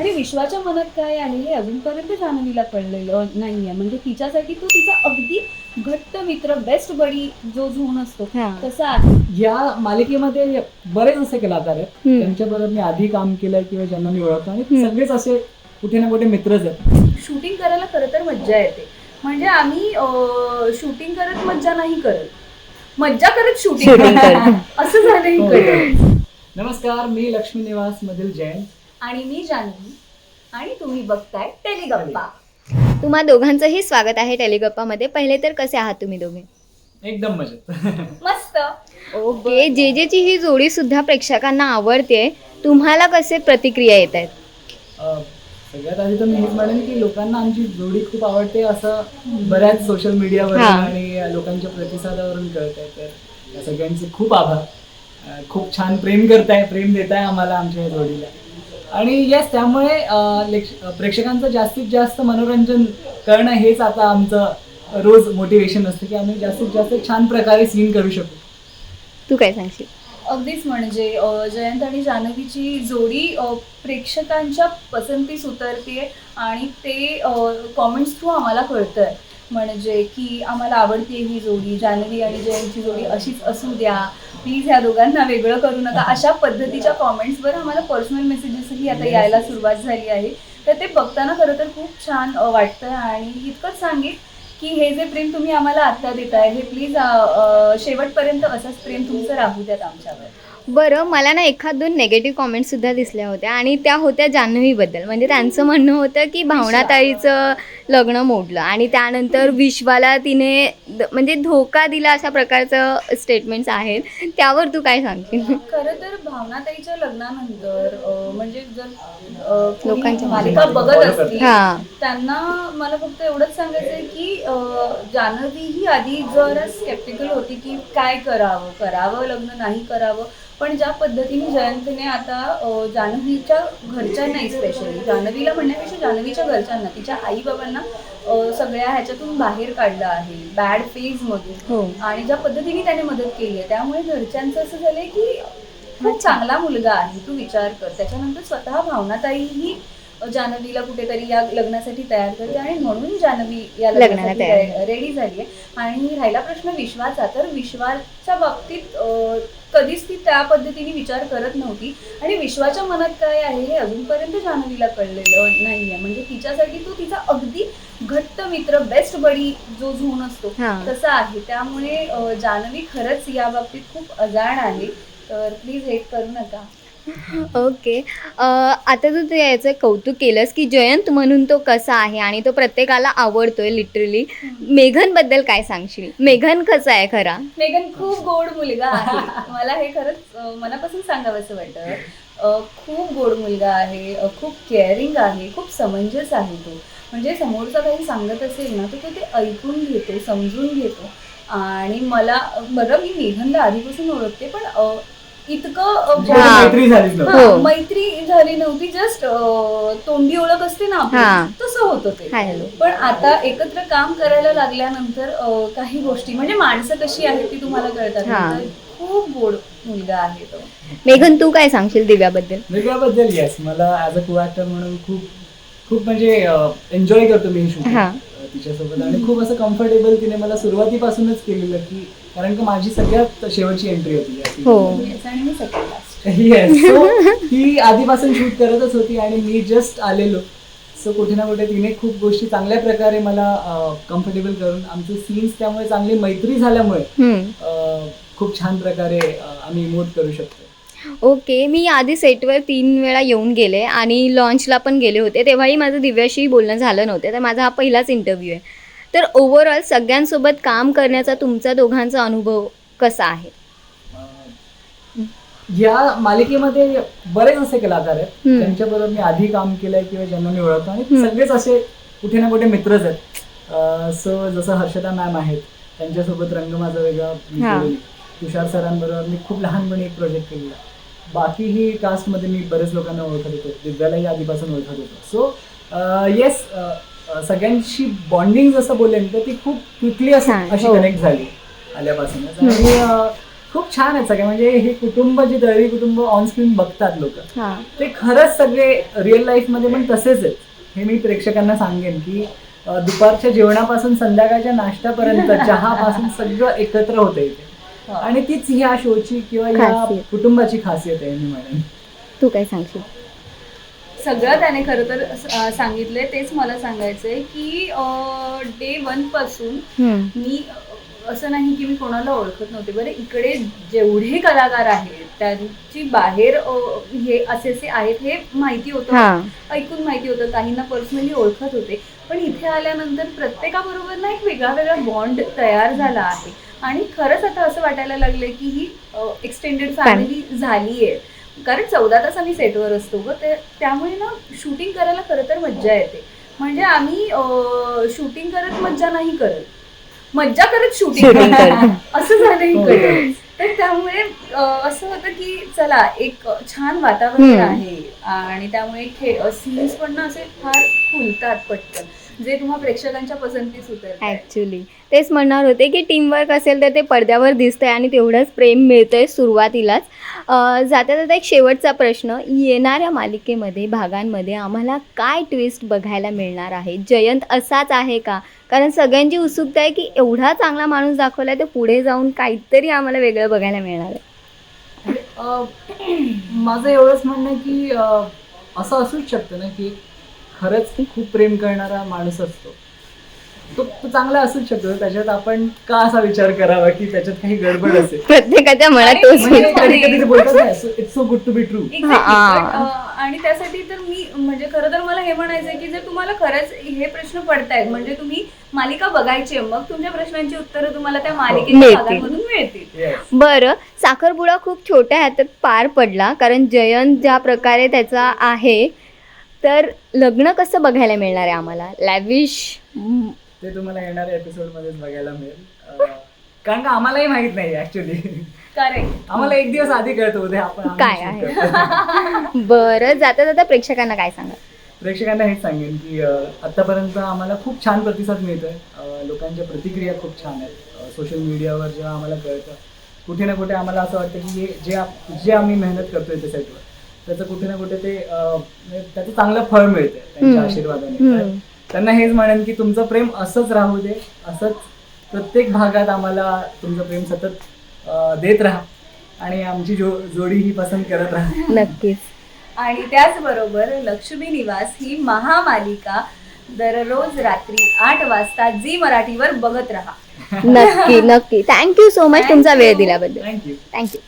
आणि विश्वाच्या मनात काय आहे हे अजूनपर्यंत जान्हवीला कळलेलं नाहीये म्हणजे तिच्यासाठी तो तिचा अगदी घट्ट मित्र बेस्ट बडी जो झोन असतो हा. तसा आहे या मालिकेमध्ये बरेच असे कलाकार आहेत. त्यांच्याबरोबर मी आधी काम केलंय किंवा ज्यांना मी ओळखतो आणि. सगळेच असे कुठे ना कुठे मित्रच आहेत शूटिंग करायला खरं तर मज्जा येते म्हणजे आम्ही शूटिंग करत मज्जा नाही करत मज्जा करत शूटिंग. असं झालं हो. इकडे नमस्कार मी लक्ष्मी निवास मधील जयंत आणि मी जान्हवी आणि तुम्ही बघताय टेलिगप्पा. तुम्हा दोघांचंही स्वागत आहे टेलिगप्पामध्ये. पहिले तर कसे आहात तुम्ही दोघे? एकदम मजेत. मस्त. ओके जे जेची ही जोडी सुद्धा प्रेक्षकांना आवडते तुम्हाला कसे प्रतिक्रिया येत आहेत? सगळ्यात आधी तर मी हेच म्हणेन की लोकांना आमची जोडी खूप आवडते असं बऱ्याच सोशल मीडियावर हा. आणि लोकांच्या प्रतिसादावरून कळत आहे तर या सगळ्यांचे खूप आभार. अं, खूप छान प्रेम करताय प्रेम देताय आम्हाला आमच्या या जोडीला. आणि येस त्यामुळे प्रेक्षकांचं जास्तीत जास्त मनोरंजन करणं हेच आता आमचं रोज मोटिवेशन असतं की आम्ही जास्तीत जास्त छान प्रकारे सीन करू शकू. तू काय सांगशील? अगदीच म्हणजे अ, जयंत आणि जान्हवीची जोडी अ, प्रेक्षकांच्या पसंतीस उतरते आणि ते कॉमेंट्स थ्रू आम्हाला कळतंय. म्हणजे की आम्हाला आवडते ही जोडी जान्हवी आणि जयंतची जोडी अशीच असू द्या. प्लीज ह्या दोघांना वेगळं करू नका. अशा पद्धतीच्या कॉमेंट्सवर आम्हाला पर्सनल मेसेजेसही आता यायला सुरुवात झाली आहे. तर ते बघताना खरं तर खूप छान अ, वाटतंय आणि इतकंच सांगेन की हे जे प्रेम तुम्ही आम्हाला आत्ता देताय हे प्लीज शेवटपर्यंत असंच प्रेम तुमचं राहू द्यात आमच्यावर. बरं मला ना एखाद दोन नेगेटिव्ह कॉमेंट सुद्धा दिसल्या होत्या आणि त्या होत्या जान्हवीबद्दल म्हणजे त्यांचं म्हणणं होतं की भावनाताईचं लग्न मोडलं. आणि त्यानंतर विश्वाला तिने म्हणजे धोका दिला अशा प्रकारचं स्टेटमेंट्स आहेत. त्यावर तू काय सांगशील? खरं तर भावनाताईच्या लग्नानंतर म्हणजे जर लोकांच्या मालिका बघत असतील हा. त्यांना मला फक्त एवढंच सांगायचं आहे की अं, जान्हवी ही आधी जरा स्केप्टिकल होती की काय करावं करावं लग्न नाही करावं. पण ज्या पद्धतीने जयंतने आता अं, जान्हवीच्या घरच्यांना स्पेशली जान्हवीला म्हणण्यापेक्षा जान्हवीच्या घरच्यांना तिच्या आई बाबांना सगळ्या ह्याच्यातून बाहेर काढलं आहे बॅड फेजमधून हो. आणि ज्या पद्धतीने त्याने मदत केली आहे त्यामुळे घरच्यांचं असं झालंय की खूप चांगला मुलगा आहे तू विचार कर. त्याच्यानंतर स्वतः भावनाताईही जान्हवीला कुठेतरी या लग्नासाठी तयार करते आणि म्हणून जान्हवी या लग्नासाठी. रेडी झाली आहे. आणि राहिला प्रश्न विश्वाचा. तर विश्वाच्या बाबतीत कधीच ती त्या पद्धतीने विचार करत नव्हती. आणि विश्वाच्या मनात काय आहे हे अजूनपर्यंत जान्हवीला कळलेलं नाहीये. म्हणजे तिच्यासाठी तो तिचा अगदी घट्ट मित्र बेस्ट बडी जो झोन असतो तसं आहे. त्यामुळे अ, जान्हवी खरंच या बाबतीत खूप अजाण आहे. तर प्लीज हेट करू नका. ओके. अ, आता तू ते याचं कौतुक केलंस की जयंत म्हणून तो कसा आहे आणि तो प्रत्येकाला आवडतोय लिटरली मेघनबद्दल काय सांगशील? मेघन कसा आहे खरा? मेघन खूप गोड मुलगा आहे. मला हे खरंच अ, मनापासून सांगावंसं वाटतं. खूप गोड मुलगा आहे खूप केअरिंग आहे खूप समंजस आहे तो. म्हणजे समोरचा काही सांगत असेल ना तर तो ते ऐकून घेतो समजून घेतो. आणि मला बरं मी मेघनला आधीपासून ओळखते पण इतकं हा. मैत्री झालीच हा, नव्हती हो. मैत्री झाली नव्हती जस्ट तोंडी ओळख असते ना हा. आपली तसं होतं ते हाय हॅलो पण आता एकत्र काम करायला लागल्यानंतर अ, काही गोष्टी म्हणजे माणसं कशी आहेत ती तुम्हाला कळतात हा. तर खूप गोड मुलगा आहे तो मेघन तू काय सांगशील दिव्याबद्दल वेगळ्याबद्दल येस मला ॲज अ को ॲक्टर म्हणून खूप खूप म्हणजे एन्जॉय करतो मी हे शूटिंग हा. तिच्यासोबत. आणि खूप असं कम्फर्टेबल तिने मला सुरुवातीपासूनच केलेलं की कारण की माझी सगळ्यात शेवटची एंट्री होती. हो. आणि मी ती आधीपासून शूट करतच होती आणि मी जस्ट आलेलो. सो कुठे ना कुठे तिने खूप गोष्टी चांगल्या प्रकारे मला कम्फर्टेबल करून आमचे सीन्स त्यामुळे चांगली मैत्री झाल्यामुळे खूप छान प्रकारे आम्ही इमोट करू शकतो. ओके मी आधी सेटवर तीन वेळा येऊन गेले आणि लॉन्चला पण गेले होते. तेव्हाही माझं दिव्याशी बोलणं झालं नव्हतं तर माझा हा पहिलाच इंटरव्ह्यू आहे. तर ओव्हरऑल सगळ्यांसोबत काम करण्याचा तुमचा दोघांचा अनुभव कसा आहे? या मालिकेमध्ये बरेच असे कलाकार आहेत. त्यांच्याबरोबर मी आधी काम केलंय किंवा ज्यांना मी ओळखतो आणि. सगळेच असे कुठे ना कुठे मित्रच आहेत. सो जसं हर्षदा मॅम आहेत त्यांच्यासोबत रंग माझा वेगळा. तुषार सरांबरोबर मी खूप लहानपणी एक प्रोजेक्ट केलेला बाकीही कास्टमध्ये मी बरेच लोकांना ओळखत होतो. दिव्यालाही आधीपासून ओळखत होतो. सो येस सगळ्यांची बॉन्डिंग जसं बोलेन तर ती खूप क्विकली हा, अशी हो. कनेक्ट झाली आल्यापासूनच आणि खूप छान आहे सगळे. म्हणजे हे कुटुंब जे दळवी कुटुंब ऑन स्क्रीन बघतात लोक हा. ते खरंच सगळे रिअल लाईफमध्ये पण तसेच आहेत. हे मी प्रेक्षकांना सांगेन की दुपारच्या जेवणापासून संध्याकाळच्या नाश्त्यापर्यंत चहापासून सगळं एकत्र होतं इथे. हो. आणि तीच ह्या शोची किंवा ह्या खासियत. कुटुंबाची खासियत आहे मी म्हणेन. तू काय सांगशील? सगळं त्याने खरं तर अं, सांगितलंय तेच मला सांगायचंय की डे वनपासून हम्म. मी अं, असं नाही की मी कोणाला ओळखत नव्हते. बरं इकडे जेवढे कलाकार आहेत त्यांची बाहेर अं, हे असे असे आहेत हे माहिती होतं. हा. ऐकून माहिती होतं. काहींना पर्सनली ओळखत होते. पण इथे आल्यानंतर प्रत्येकाबरोबर ना एक वेगळा वेगळा बॉन्ड तयार झाला आहे. आणि खरंच आता असं वाटायला लागले की ही एक्सटेंडेड फॅमिली झाली आहे कारण चौदा तास आम्ही सेटवर असतो ग. ते त्यामुळे ना शूटिंग करायला खरं तर मज्जा येते. म्हणजे आम्ही शूटिंग करत मज्जा नाही करत. मज्जा करत शूटिंग करत. असं झालं हो. इकडे तर त्यामुळे असं होतं की चला एक छान वातावरण. आहे. आणि त्यामुळे खेळ सीन्स पण ना असे फार खुलतात पटकन. जे तुम्हा प्रेक्षकांच्या पसंतीस उतरतात ऍक्च्युली तेच म्हणणार होते की टीमवर्क असेल तर ते पडद्यावर दिसतंय आणि तेवढंच प्रेम मिळतंय सुरुवातीलाच. अं, जाता जाता एक शेवटचा प्रश्न येणाऱ्या मालिकेमध्ये भागांमध्ये आम्हाला काय ट्विस्ट बघायला मिळणार आहे? जयंत असाच आहे का? कारण सगळ्यांची उत्सुकता आहे की एवढा चांगला माणूस दाखवलाय तर पुढे जाऊन काहीतरी आम्हाला वेगळं बघायला मिळणार आहे. अ, माझं एवढंच म्हणणं की अ, असं असूच शकतं ना की खरंच खूप प्रेम करणारा माणूस असतो तो तो चांगला असूच शकतो त्याच्यात आपण का असा विचार करावा की त्याच्यात काही गडबड असेल प्रत्येकाच्या मनात तोच म्हणजे विचार कधी कधी ते बोलतात ना it's so good to be true Exactly. हा. पण, अं, आणि त्यासाठी तर मी म्हणजे खरं तर मला हे म्हणायचंय की जर तुम्हाला खरंच हे प्रश्न पडतायत म्हणजे तुम्ही मालिका बघायची मग तुमच्या प्रश्नांची उत्तरं तुम्हाला त्या मालिकेच्या मिळतील. भागांमधून मिळतील बरं साखरपुडा खूप छोट्या ह्याच्यात पार पडला कारण जयंत ज्या प्रकारे त्याचा आहे तर लग्न कसं बघायला मिळणार आहे आम्हाला? लॅविश ते तुम्हाला येणाऱ्या एपिसोड मध्येच बघायला मिळेल. कारण का आम्हालाही माहीत नाही ऍक्च्युली करेक्ट आम्हाला एक दिवस आधी कळतो उद्या आपण काय आहे? बरं जाता जाता प्रेक्षकांना काय सांगा? प्रेक्षकांना हेच सांगेन की आतापर्यंत आम्हाला खूप छान प्रतिसाद मिळतोय. लोकांच्या प्रतिक्रिया खूप छान आहेत. सोशल मीडियावर जेव्हा आम्हाला कळतं कुठे ना कुठे आम्हाला असं वाटतं की जे जे आम्ही मेहनत करतोय त्या सेटवर त्याचं कुठे ना कुठे ते म्हणजे त्याचं चांगलं फळ मिळतंय त्यांच्या. आशीर्वादाने. त्यांना हेच म्हणेन की तुमचं प्रेम असंच राहू दे असंच प्रत्येक भागात आम्हाला तुमचं प्रेम सतत देत राहा. आणि आमची जो जोडी ही पसंत करत राहा. नक्कीच. आणि त्याचबरोबर लक्ष्मी निवास ही महामालिका दररोज रात्री आठ वाजता झी मराठीवर बघत राहा. नक्की नक्की. थँक्यू सो मच तुमचा वेळ. दिल्याबद्दल. Thank you thank you